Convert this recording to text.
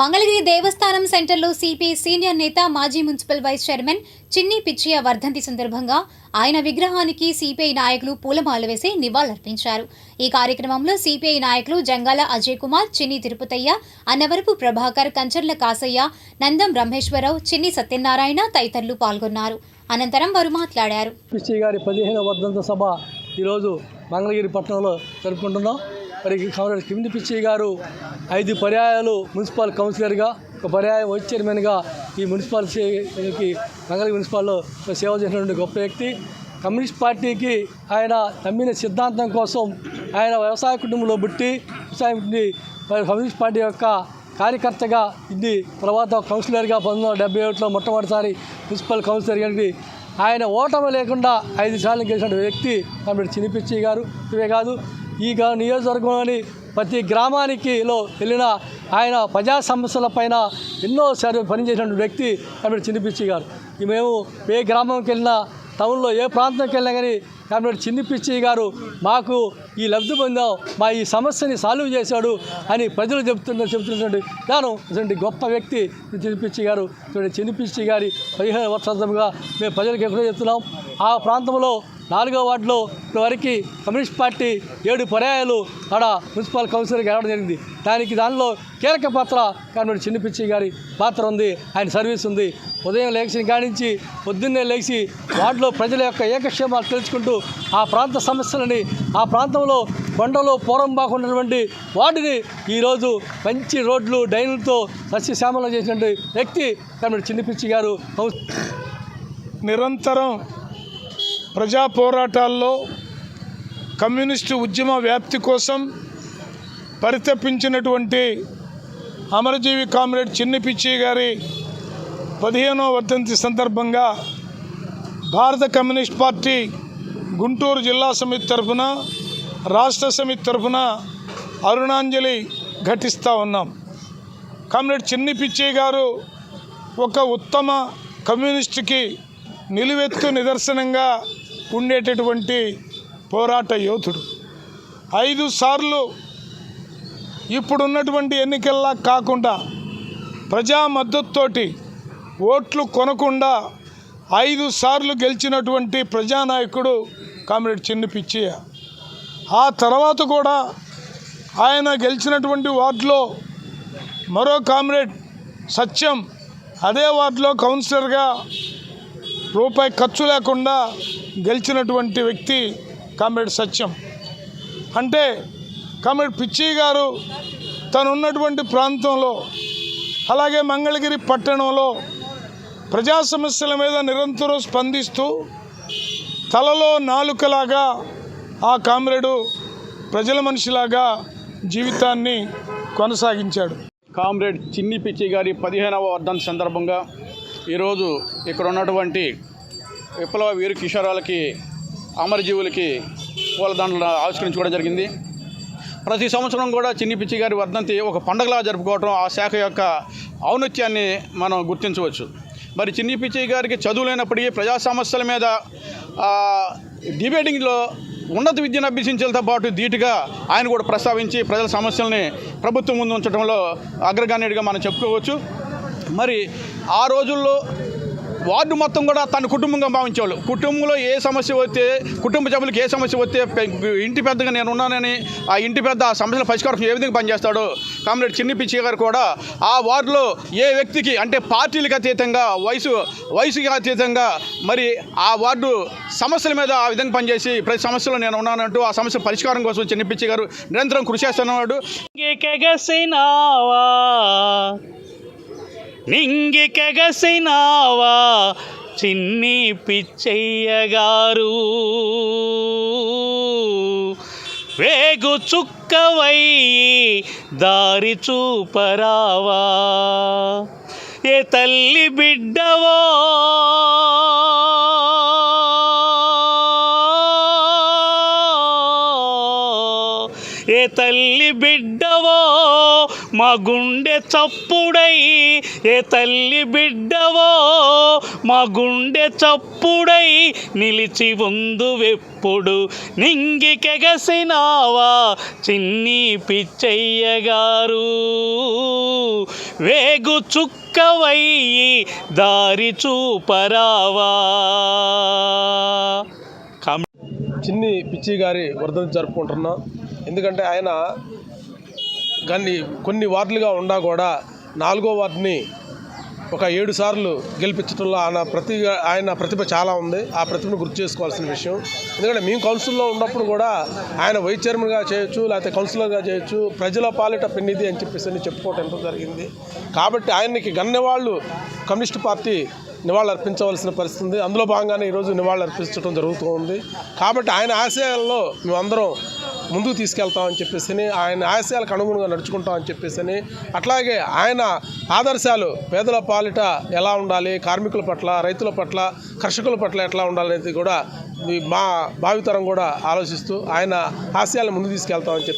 మంగళగిరి దేవస్థానం సెంటర్లో CP senior నేత మాజీ మున్సిపల్ వైస్ చైర్మన్ చిన్ని పిచ్చియ వర్ధంతి సందర్భంగా ఆయన విగ్రహానికి సిపిఐ నాయకులు పూలమాల వేసి నివాళులర్పించారు. ఈ కార్యక్రమంలో సిపిఐ నాయకులు జంగాల అజయ్ కుమార్ చిన్ని తిరుపతయ్య అన్నవరపు ప్రభాకర్ కంచర్ల కాసయ్య నందం బ్రహ్మేశ్వరరావు చిన్ని సత్యనారాయణ తదితరులు పాల్గొన్నారు. అనంతరం వారు మాట్లాడారు. పిచ్చి గారి పదిహేను వర్ధంత సభ ఈరోజు మంగళగిరి పట్టణంలో జరుపుకుంటున్నాం. మరి కామ్రేడ్ కిమిది పిచ్చి గారు ఐదు పర్యాయాలు మున్సిపల్ కౌన్సిలర్గా ఒక పర్యాయం వైస్ చైర్మన్గా ఈ మున్సిపాలిటీకి మంగళగిరి మున్సిపాల్లో సేవ చేసినటువంటి గొప్ప వ్యక్తి. కమ్యూనిస్ట్ పార్టీకి ఆయన నమ్మిన సిద్ధాంతం కోసం ఆయన వ్యవసాయ కుటుంబంలో పుట్టి వ్యవసాయం కమ్యూనిస్ట్ పార్టీ యొక్క కార్యకర్తగా ఇది తర్వాత కౌన్సిలర్గా పంతొమ్మిది వందల డెబ్బై ఒకటిలో మొట్టమొదటిసారి మున్సిపల్ కౌన్సిలర్ గారికి ఆయన ఓటమి లేకుండా ఐదు సార్లు గెలిచిన వ్యక్తి కాబట్టి చినిపిచ్చి గారు. ఇవే కాదు ఈ నియోజకవర్గంలోని ప్రతి గ్రామానికి లో వెళ్ళిన ఆయన ప్రజా సమస్యల పైన ఎన్నో సార్లు పనిచేసినటువంటి వ్యక్తి కాబట్టి చిన్నపిచ్చి గారు. మేము ఏ గ్రామంకి వెళ్ళినా టౌన్లో ఏ ప్రాంతంకి వెళ్ళినా కానీ కాబట్టి చిన్నిపిచ్చి గారు మాకు ఈ లబ్ధి పొందాం మా ఈ సమస్యని సాల్వ్ చేశాడు అని ప్రజలు చెబుతున్న చెబుతున్నటువంటి గాను ఇటువంటి గొప్ప వ్యక్తి చిన్నిపిచ్చి గారు. ఇటువంటి చిన్నిపిచ్చి గారి పదిహేను వర్షాంతంగా మేము ప్రజలకు ఎక్కడో చెప్తున్నాం ఆ ప్రాంతంలో నాలుగో వార్డులో వరకు కమ్యూనిస్ట్ పార్టీ ఏడు పర్యాయాలు ఆడ మున్సిపల్ కౌన్సిల్ గెలవడం జరిగింది. దానికి దానిలో కీలక పాత్ర కాబట్టి చిన్నపిచ్చి గారి పాత్ర ఉంది. ఆయన సర్వీస్ ఉంది. ఉదయం లేచిన కానించి పొద్దున్నే లేచి వార్డులో ప్రజల యొక్క ఏకక్షేమాలు తెలుసుకుంటూ ఆ ప్రాంత సమస్యలని ఆ ప్రాంతంలో కొండలో పూర్వం బాగున్నటువంటి వాటిని ఈరోజు మంచి రోడ్లు డైన్లతో సస్యశ్యామలం చేసినటువంటి వ్యక్తి కాబట్టి చిన్నపిచ్చి గారు. నిరంతరం ప్రజా పోరాటాల్లో కమ్యూనిస్టు ఉద్యమ వ్యాప్తి కోసం పరితపించినటువంటి అమరజీవి కామ్రేడ్ చిన్ని పిచ్చి గారి పదిహేనవ వర్ధంతి సందర్భంగా భారత కమ్యూనిస్ట్ పార్టీ గుంటూరు జిల్లా సమితి తరఫున రాష్ట్ర సమితి తరఫున అరుణాంజలి ఘటిస్తూ ఉన్నాం. కామ్రేడ్ చిన్ని పిచ్చి గారు ఒక ఉత్తమ కమ్యూనిస్టుకి నిలువెత్తు నిదర్శనంగా ఉండేటటువంటి పోరాట యోధుడు. ఐదు సార్లు ఇప్పుడున్నటువంటి ఎన్నికల్లా కాకుండా ప్రజా మద్దతుతోటి ఓట్లు కొనకుండా ఐదు సార్లు గెలిచినటువంటి ప్రజానాయకుడు కామ్రేడ్ చిన్ని పిచ్చయ్య. ఆ తర్వాత కూడా ఆయన గెలిచినటువంటి వార్డులో మరో కామ్రేడ్ సత్యం అదే వార్డులో కౌన్సిలర్గా రూపాయి ఖర్చు లేకుండా గెలిచినటువంటి వ్యక్తి కామ్రేడ్ సత్యం. అంటే కామ్రేడ్ పిచ్చి గారు తను ఉన్నటువంటి ప్రాంతంలో అలాగే మంగళగిరి పట్టణంలో ప్రజా సమస్యల మీద నిరంతరం స్పందిస్తూ తలలో నాలుకలాగా ఆ కామ్రేడు ప్రజల మనిషిలాగా జీవితాన్ని కొనసాగించాడు. కామ్రేడ్ చిన్ని పిచ్చి గారి పదిహేనవ వర్ధంతి సందర్భంగా ఈరోజు ఇక్కడ ఉన్నటువంటి విప్లవ వీరు కిషోరాలకి అమరజీవులకి పూలదండలు ఆవిష్కరించుకోవడం జరిగింది. ప్రతి సంవత్సరం కూడా చిన్ని పిచ్చి గారి వర్ధంతి ఒక పండగలా జరుపుకోవటం ఆ శాఖ యొక్క ఔన్నత్యాన్ని మనం గుర్తించవచ్చు. మరి చిన్ని పిచ్చి గారికి చదువు లేనప్పటికీ ప్రజా సమస్యల మీద డిబేటింగ్లో ఉన్నత విద్యను అభ్యసించడంతో పాటు ధీటుగా ఆయన కూడా ప్రస్తావించి ప్రజల సమస్యల్ని ప్రభుత్వం ముందు ఉంచడంలో అగ్రగణ్యుడిగా మనం చెప్పుకోవచ్చు. మరి ఆ రోజుల్లో వార్డు మొత్తం కూడా తన కుటుంబంగా భావించేవాళ్ళు. కుటుంబంలో ఏ సమస్య వస్తే కుటుంబ సభ్యులకు ఏ సమస్య వస్తే ఇంటి పెద్దగా నేను ఉన్నానని ఆ ఇంటి పెద్ద ఆ సమస్యల పరిష్కారం ఏ విధంగా పనిచేస్తాడో కామ్రేడ్ చిన్ని పిచ్చి గారు కూడా ఆ వార్డులో ఏ వ్యక్తికి అంటే పార్టీలకు అతీతంగా వయసు వయసుకి అతీతంగా మరి ఆ వార్డు సమస్యల మీద ఆ విధంగా పనిచేసి ప్రతి సమస్యలో నేను ఉన్నానంటూ ఆ సమస్య పరిష్కారం కోసం చిన్ని పిచ్చి గారు నిరంతరం కృషి చేస్తున్నవాడు. నింగికెగసినావా? నింగికెగసినావా చిన్ని పిచ్చయ్య గారు వేగు చుక్కవై దారి చూపరావా? ఏ తల్లి బిడ్డవో? ఏ తల్లి బిడ్డవో? మా గుండె చప్పుడై ఏ తల్లి బిడ్డవో మా గుండె చప్పుడై నిలిచి ఉందు వెప్పుడు నింగికెగసినావా చిన్ని పిచ్చయ్య గారు వేగు చుక్కవయ్యి దారి చూపరావా. చిన్ని పిచ్చి గారి వర్ధంతి జరుపుకుంటున్నాం. ఎందుకంటే ఆయన కానీ కొన్ని వార్డులుగా ఉన్నా కూడా నాలుగో వార్డుని ఒక ఏడు సార్లు గెలిపించడంలో ఆయన ప్రతి ఆయన ప్రతిభ చాలా ఉంది. ఆ ప్రతిభను గుర్తు చేసుకోవాల్సిన విషయం. ఎందుకంటే మేము కౌన్సిల్లో ఉన్నప్పుడు కూడా ఆయన వైస్ చైర్మన్గా చేయొచ్చు లేకపోతే కౌన్సిలర్గా చేయొచ్చు ప్రజల పాలిట పెన్నిది అని చెప్పేసి అని చెప్పుకోవటం ఎంతో జరిగింది. కాబట్టి ఆయనకి గన్నవాళ్ళు కమ్యూనిస్ట్ పార్టీ నివాళులు అర్పించవలసిన పరిస్థితి ఉంది. అందులో భాగంగానే ఈరోజు నివాళులు అర్పించడం జరుగుతూ ఉంది. కాబట్టి ఆయన ఆశయాల్లో మేమందరం ముందుకు తీసుకెళ్తామని చెప్పేసి ఆయన ఆశయాలకు అనుగుణంగా నడుచుకుంటామని చెప్పేసి అట్లాగే ఆయన ఆదర్శాలు పేదల పాలిట ఎలా ఉండాలి కార్మికుల పట్ల రైతుల పట్ల కర్షకుల పట్ల ఎట్లా ఉండాలనేది కూడా మా భావితరం కూడా ఆలోచిస్తూ ఆయన ఆశయాలను ముందు తీసుకెళ్తామని చెప్పి